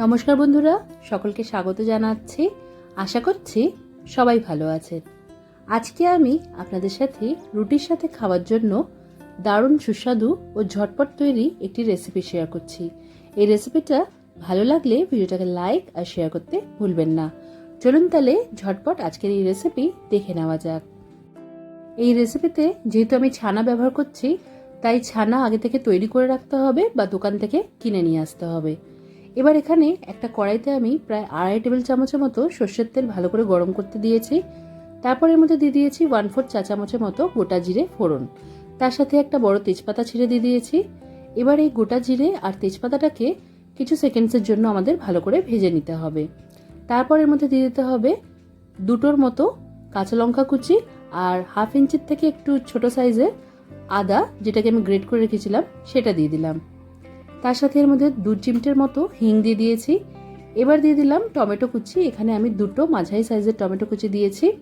নমস্কার বন্ধুরা, সকলকে স্বাগত জানাচ্ছি। আশা করছি সবাই ভালো আছেন। আজকে আমি আপনাদের সাথে রুটির সাথে খাওয়ার জন্য দারুণ সুস্বাদু ও ঝটপট তৈরি একটি রেসিপি শেয়ার করছি। এই রেসিপিটা ভালো লাগলে ভিডিওটাকে লাইক আর শেয়ার করতে ভুলবেন না। চলুন তাহলে ঝটপট আজকের এই রেসিপি দেখে নেওয়া যাক। এই রেসিপিতে যেহেতু আমি ছানা ব্যবহার করছি, তাই ছানা আগে থেকে তৈরি করে রাখতে হবে বা দোকান থেকে কিনে নিয়ে আসতে হবে। এবার এখানে একটা কড়াইতে আমি প্রায় আড়াই টেবিল চামচের মতো সর্ষের তেল ভালো করে গরম করতে দিয়েছি। তারপর এর মধ্যে দিয়ে দিয়েছি ওয়ান ফোর চা চামচের মতো গোটা জিরে ফোড়ন। তার সাথে একটা বড় তেজপাতা ছিঁড়ে দিয়ে দিয়েছি। এবার এই গোটা জিরে আর তেজপাতাটাকে কিছু সেকেন্ডসের জন্য আমাদের ভালো করে ভেজে নিতে হবে। তারপর এর মধ্যে দিয়ে দিতে হবে দুটোর মতো কাঁচা লঙ্কা কুচি আর হাফ ইঞ্চির থেকে একটু ছোট সাইজের আদা, যেটাকে আমি গ্রেট করে রেখেছিলাম, সেটা দিয়ে দিলাম। তার সাথে এর মধ্যে দু চিমটের মতো হিং দিয়ে দিয়েছি। এবার দিয়ে দিলাম টমেটো কুচি। এখানে আমি দুটো মাঝারি সাইজের টমেটো কুচি দিয়েছি।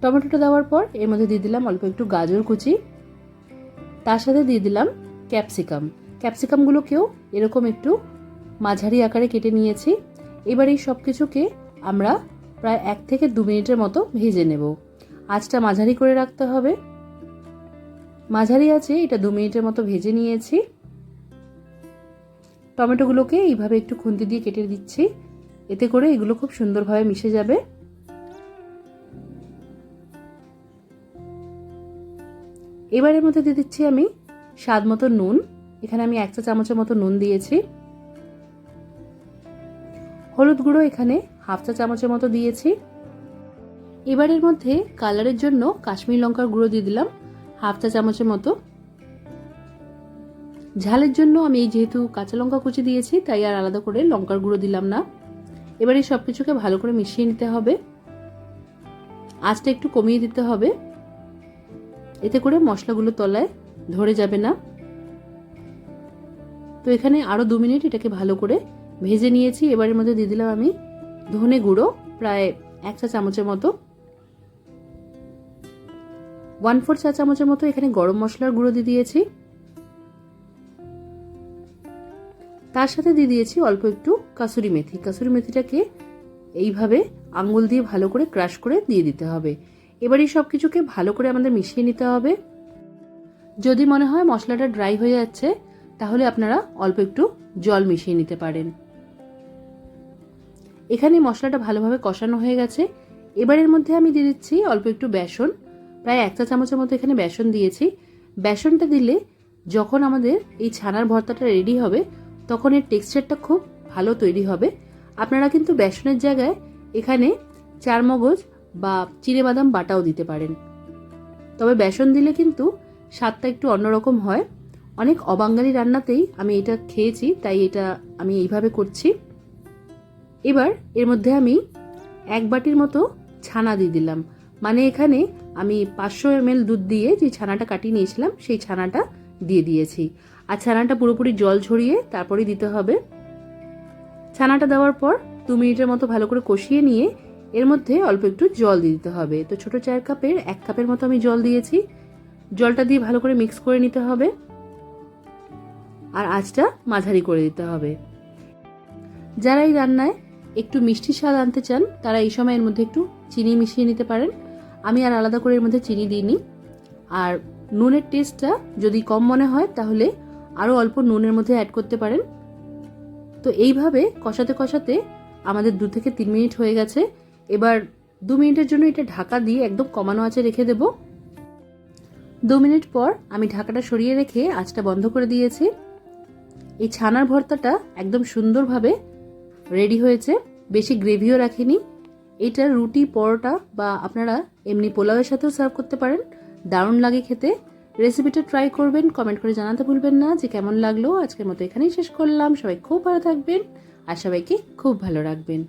টমেটোটা দেওয়ার পর এর মধ্যে দিয়ে দিলাম অল্প একটু গাজর কুচি। তার সাথে দিয়ে দিলাম ক্যাপসিকাম। ক্যাপসিকামগুলোকেও এরকম একটু মাঝারি আকারে কেটে নিয়েছি। এবার এই সব কিছুকে আমরা প্রায় এক থেকে দু মিনিটের মতো ভেজে নেব। আঁচটা মাঝারি করে রাখতে হবে। মাঝারি আছে এটা দু মিনিটের মতো ভেজে নিয়েছি। টমেটোগুলোকে এইভাবে একটু খুন্তি দিয়ে কেটে দিচ্ছি। এতে করে এগুলো খুব সুন্দরভাবে মিশে যাবে। এবারের মধ্যে দিয়ে দিচ্ছি আমি স্বাদ মতো নুন। এখানে আমি এক চা চামচের মতো নুন দিয়েছি। হলুদ গুঁড়ো এখানে হাফ চা চামচের মতো দিয়েছি। এবারের মধ্যে কালারের জন্য কাশ্মীর লঙ্কার গুঁড়ো দিয়ে দিলাম হাফ চা চামচের মতো। ঝালের জন্য আমি যেহেতু কাঁচা লঙ্কা কুচি দিয়েছি, তাই আর আলাদা করে লঙ্কার গুঁড়ো দিলাম না। এবার এই সব কিছুকে ভালো করে মিশিয়ে নিতে হবে। আঁচটা একটু কমিয়ে দিতে হবে। এতে করে মশলাগুলো তলায় ধরে যাবে না। তো এখানে আরও দু মিনিট এটাকে ভালো করে ভেজে নিয়েছি। এবারের মধ্যে দিয়ে দিলাম আমি ধনে গুঁড়ো, প্রায় এক চা চামচের মতো। ওয়ান ফোর চা চামচের মতো এখানে গরম মশলার গুঁড়ো দিয়ে দিয়েছি। তার সাথে দিয়ে দিয়েছি অল্প একটু কাসুরি মেথি। কাসুরি মেথিটাকে এইভাবে আঙ্গুল দিয়ে ভালো করে ক্রাশ করে দিয়ে দিতে হবে। এবার এই সব কিছুকে ভালো করে আমাদের মিশিয়ে নিতে হবে। যদি মনে হয় মশলাটা ড্রাই হয়ে যাচ্ছে, তাহলে আপনারা অল্প একটু জল মিশিয়ে নিতে পারেন। এখানে মশলাটা ভালোভাবে কষানো হয়ে গেছে। এবারের মধ্যে আমি দিয়ে দিচ্ছি অল্প একটু বেসন। প্রায় এক চা চামচের মতো এখানে বেসন দিয়েছি। বেসনটা দিলে যখন আমাদের এই ছানার ভর্তাটা রেডি হবে তখন এর টেক্সচারটা খুব ভালো তৈরি হবে। আপনারা কিন্তু বেসনের জায়গায় এখানে চারমগজ বা বাদাম বাটাও দিতে পারেন। তবে বেসন দিলে কিন্তু স্বাদটা একটু অন্যরকম হয়। অনেক অবাঙালি রান্নাতেই আমি এটা খেয়েছি, তাই এটা আমি এইভাবে করছি। এবার এর মধ্যে আমি এক বাটির মতো ছানা দিয়ে দিলাম। মানে এখানে আমি পাঁচশো এম দুধ দিয়ে যে ছানাটা কাটিয়ে নিয়েছিলাম, সেই ছানাটা দিয়ে দিয়েছি। আর ছানাটা পুরোপুরি জল ঝরিয়ে তারপরে দিতে হবে। ছানাটা দেওয়ার পর দু মিনিটের মতো ভালো করে কষিয়ে নিয়ে এর মধ্যে অল্প একটু জল দিয়ে দিতে হবে। তো ছোট চার কাপের এক কাপের মতো আমি জল দিয়েছি। জলটা দিয়ে ভালো করে মিক্স করে নিতে হবে। আর আঁচটা মাঝারি করে দিতে হবে। যারা এই রান্নায় একটু মিষ্টি স্বাদ আনতে চান, তারা এই সময় এর মধ্যে একটু চিনি মিশিয়ে নিতে পারেন। আমি আর আলাদা করে এর মধ্যে চিনি দিইনি। আর নুনের টেস্টটা যদি কম মনে হয়, তাহলে আরও অল্প নুনের মধ্যে অ্যাড করতে পারেন। তো এইভাবে কষাতে কষাতে আমাদের দু থেকে তিন মিনিট হয়ে গেছে। এবার দু মিনিটের জন্য এটা ঢাকা দিয়ে একদম কমানো আঁচে রেখে দেব। দু মিনিট পর আমি ঢাকাটা সরিয়ে রেখে আঁচটা বন্ধ করে দিয়েছি। এই ছানার ভর্তাটা একদম সুন্দরভাবে রেডি হয়েছে। বেশি গ্রেভিও রাখিনি। এটা রুটি, পরোটা বা আপনারা এমনি পোলাওয়ের সাথেও সার্ভ করতে পারেন। দারুণ লাগে খেতে। রেসিপিটা ট্রাই করবেন কমেন্ট করে জানাতে ভুলবেন না। যে কেমন লাগল, আজকের মতো এখানেই শেষ করলাম। সবাই খুব ভালো থাকবেন আর সবাইকে খুব ভালো রাখবেন।